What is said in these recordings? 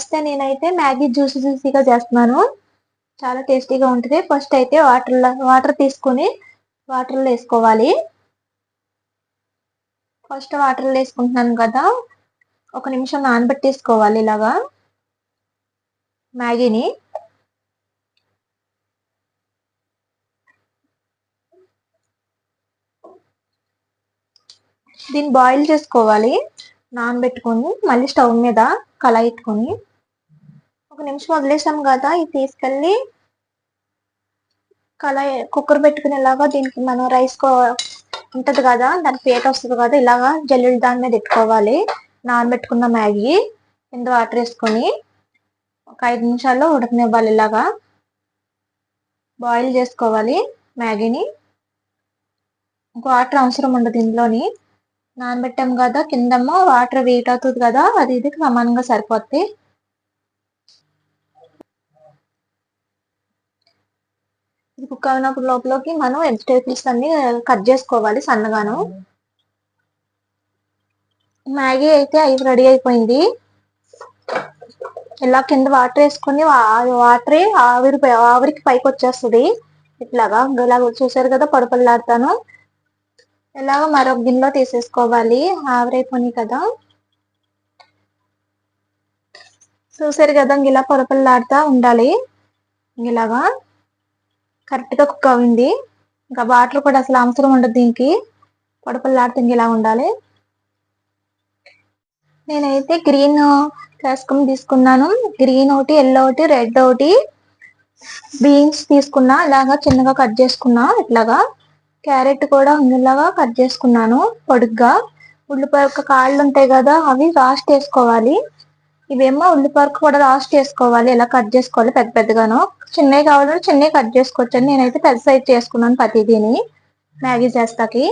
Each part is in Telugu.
నమస్తే నేనైతే మ్యాగీ జ్యూస్ జ్యూసీగా చేస్తున్నాను. చాలా టేస్టీగా ఉంటుంది. ఫస్ట్ అయితే వాటర్లో వాటర్ తీసుకొని వాటర్లో వేసుకోవాలి. ఫస్ట్ వాటర్లో వేసుకుంటున్నాను కదా ఒక నిమిషం నానబెట్టేసుకోవాలి ఇలాగా మ్యాగీని. దీన్ని బాయిల్ చేసుకోవాలి. నానబెట్టుకొని మళ్ళీ స్టవ్ మీద కళాయిట్టుకొని ఒక నిమిషం వదిలేసాం కదా ఇది తీసుకెళ్ళి కళాయి కుక్కర్ పెట్టుకునేలాగా దీనికి మనం రైస్ ఉంటది కదా దానికి పేట వస్తుంది కదా ఇలాగా జల్లుడు దాని మీద పెట్టుకోవాలి. నానబెట్టుకున్న మ్యాగీ కింద వాటర్ వేసుకొని ఒక ఐదు నిమిషాల్లో ఉడకనివ్వాలి ఇలాగా. బాయిల్ చేసుకోవాలి మ్యాగీని. వాటర్ అవసరం ఉండదు ఇందులోని నానబెట్టాం కదా కిందమ్మో వాటర్ వెయిట్ అవుతుంది కదా అది ఇది సమానంగా సరిపోద్ది. ఇది కుక్ అయినప్పుడు లోపలికి మనం వెజిటేబుల్స్ అన్ని కట్ చేసుకోవాలి సన్నగాను. మ్యాగీ అయితే అవి రెడీ అయిపోయింది. ఇలా కింద వాటర్ వేసుకొని వాటర్ ఆవిరి ఆవిరికి పైకి వచ్చేస్తుంది. ఇట్లాగా ఇలాగ చూసారు కదా పడుపల్లాడతాను. ఇలాగ మరొక గిన్నెలో తీసేసుకోవాలి. ఆవిరైపోయినాయి కదా. చూసారు కదా ఇలా పొరపల్లాడుతూ ఉండాలి. ఇలాగా కరెక్ట్గా కుక్ అయింది ఇంకా వాటర్ కూడా అసలు అవసరం ఉండదు దీనికి. పొడపల్లాడుతుంది ఇలా ఉండాలి? నేనైతే గ్రీన్ క్యాస్కమ్ తీసుకున్నాను. గ్రీన్ ఒకటి ఎల్లో ఒకటి రెడ్ ఒకటి. బీన్స్ తీసుకున్నా ఇలాగా చిన్నగా కట్ చేసుకున్నా ఇట్లాగా. క్యారెట్ కూడా ఇందులాగా కట్ చేసుకున్నాను పొడుగ్గా. ఉల్లిపాయ కాళ్ళు ఉంటాయి కదా అవి రాస్ట్ వేసుకోవాలి ఇవేమో ఉల్లిపాయ కూడా లాస్ట్ చేసుకోవాలి. ఇలా కట్ చేసుకోవాలి? పెద్ద పెద్దగాను. చిన్నవి కావాలంటే చిన్నవి కట్ చేసుకోవచ్చు నేనైతే పెద్ద సైజ్ చేసుకున్నాను ప్రతిదీని. మ్యాగీ చేస్తాకి.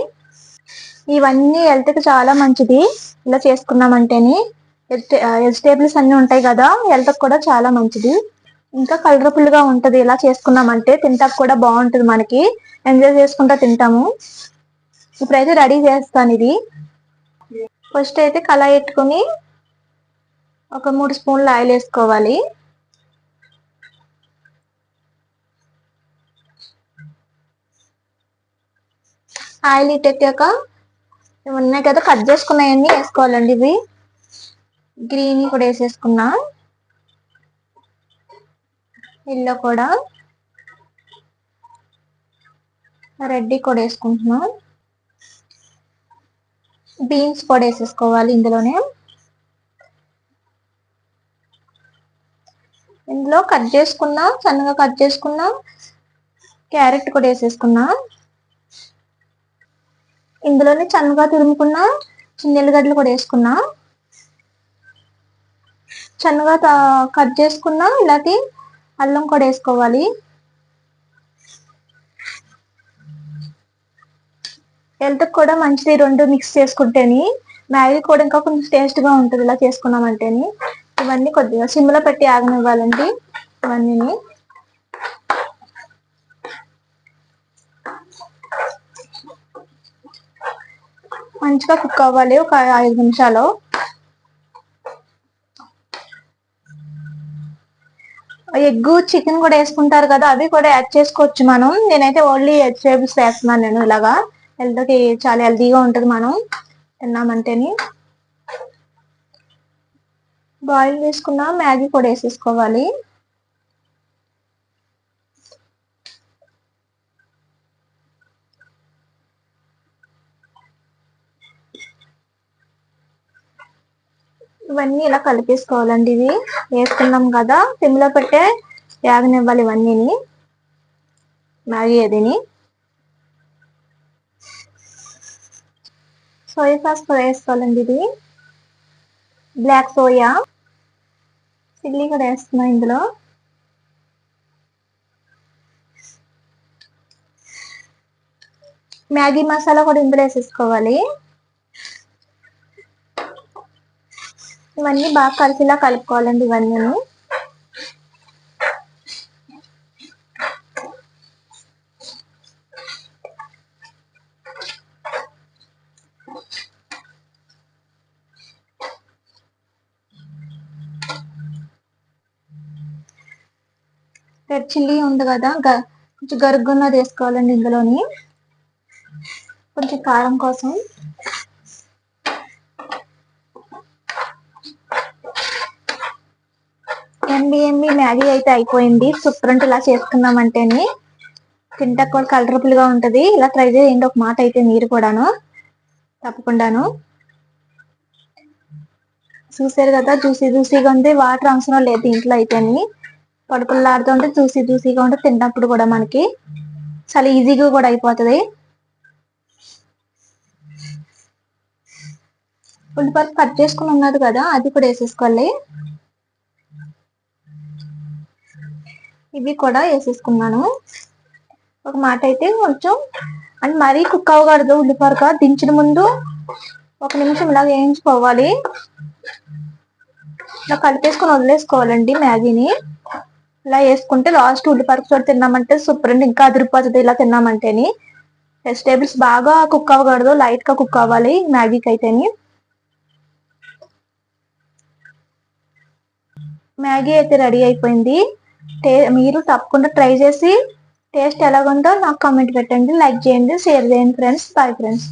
ఇవన్నీ హెల్త్కి చాలా మంచిది. ఇలా చేసుకున్నామంటేని వెజిటేబుల్స్ అన్ని ఉంటాయి కదా హెల్త్కి కూడా చాలా మంచిది. ఇంకా కలర్ఫుల్గా ఉంటుంది. ఇలా చేసుకున్నామంటే తింటాక కూడా బాగుంటుంది మనకి. ఎంజాయ్ చేసుకుంటా తింటాము. ఇప్పుడైతే రెడీ చేస్తాను ఇది. ఫస్ట్ అయితే కళాయి పెట్టుకుని ఒక మూడు స్పూన్లు ఆయిల్ వేసుకోవాలి. ఆయిల్ ఇట్టెక్కాక ఉన్నాయి కదా కట్ చేసుకున్నాయన్నీ వేసుకోవాలండి ఇవి. గ్రీన్ కూడా వేసేసుకున్నా. ఎల్లో కూడా. రెడ్ కూడా వేసుకుంటున్నాం. బీన్స్ కూడా వేసేసుకోవాలి ఇందులోనే. ఇందులో కట్ చేసుకున్నా సన్నగా కట్ చేసుకున్నా క్యారెట్ కూడా వేసేసుకున్నా. ఇందులోనే సన్నగా తురుముకున్న చిన్న ఎల్లిగడ్డలు కూడా వేసుకున్నా. సన్నగా కట్ చేసుకున్న ఇలాంటి అల్లం కూడా వేసుకోవాలి. హెల్త్ కూడా మంచిది రెండు మిక్స్ చేసుకుంటేని. మ్యాగీ కూడా ఇంకా కొంచెం టేస్ట్గా ఉంటుంది ఇలా చేసుకున్నామంటేని. ఇవన్నీ కొద్దిగా సిమ్లో పెట్టి ఆగనివ్వాలండి ఇవన్నీ మంచిగా కుక్ అవ్వాలి ఒక ఐదు నిమిషాలు. ఎగ్ చికెన్ కూడా వేసుకుంటారు కదా అవి కూడా యాడ్ చేసుకోవచ్చు మనం. నేనైతే ఓన్లీ వెజిటేబుల్స్ వేస్తున్నాను నేను ఇలాగా. హెల్త్కి చాలా హెల్తీగా ఉంటుంది మనం. తిన్నామంటేని. బాయిల్ చేసుకున్న మ్యాగీ కూడా వేసేసుకోవాలి. ఇవన్నీ ఇలా కలిపేసుకోవాలండి ఇవి. వేసుకున్నాం కదా సిమ్లో పెట్టే యాగనివ్వాలి ఇవన్నీని. మ్యాగీ అదిని. సోయా సాస్ కూడా వేసుకోవాలండి ఇది. Black soya. చిల్లీ కూడా వేస్తున్నా ఇందులో. మ్యాగీ మసాలా కూడా ఇందులో వేసేసుకోవాలి. ఇవన్నీ బాగా కలిసిలా కలుపుకోవాలండి ఇవన్నీ. తెరిచింది ఉంది కదా. గ- కొంచెం గరుగున్నది వేసుకోవాలండి ఇందులోని. కొంచెం కారం కోసం. ఎంబీ మ్యాగీ అయితే అయిపోయింది. సూపర్ అంటే ఇలా చేసుకున్నామంటేని తింటా కూడా కలర్ఫుల్గా ఉంటది. ఇలా ట్రై చేయండి. ఒక మాట అయితే మీరు కూడాను. తప్పకుండాను. చూసారు కదా చూసి చూసిగా ఉంది. వాటర్ అవసరం లేదు దీంట్లో అయితేని. పడుకులాడుతుంటే చూసి చూసిగా ఉంటే తిన్నప్పుడు కూడా మనకి చాలా ఈజీగా కూడా అయిపోతుంది. ఉల్లిపాయలు కట్ చేసుకుని ఉన్నది కదా అది కూడా వేసేసుకోవాలి. ఇవి కూడా వేసేసుకున్నాను. ఒక మాట అయితే కొంచెం అంటే మరీ కుక్ అవ్వకూడదు ఉల్లిపాయ దించిన ముందు ఒక నిమిషం ఇలా వేయించుకోవాలి. ఇలా కలిపేసుకొని వదిలేసుకోవాలండి మ్యాగీని. ఇలా వేసుకుంటే లాస్ట్ ఉల్లిపరుపు చోటు తిన్నామంటే సూపర్ అండి. ఇంకా అదిరిపోతుంది ఇలా తిన్నామంటేని. వెజిటేబుల్స్ బాగా కుక్ అవ్వకూడదు లైట్గా కుక్ అవ్వాలి మ్యాగీకి అయితేని. మ్యాగీ అయితే రెడీ అయిపోయింది. టే మీరు తప్పకుండా ట్రై చేసి టేస్ట్ ఎలాగుందో నాకు కామెంట్ పెట్టండి లైక్ చేయండి షేర్ చేయండి ఫ్రెండ్స్ బాయ్ ఫ్రెండ్స్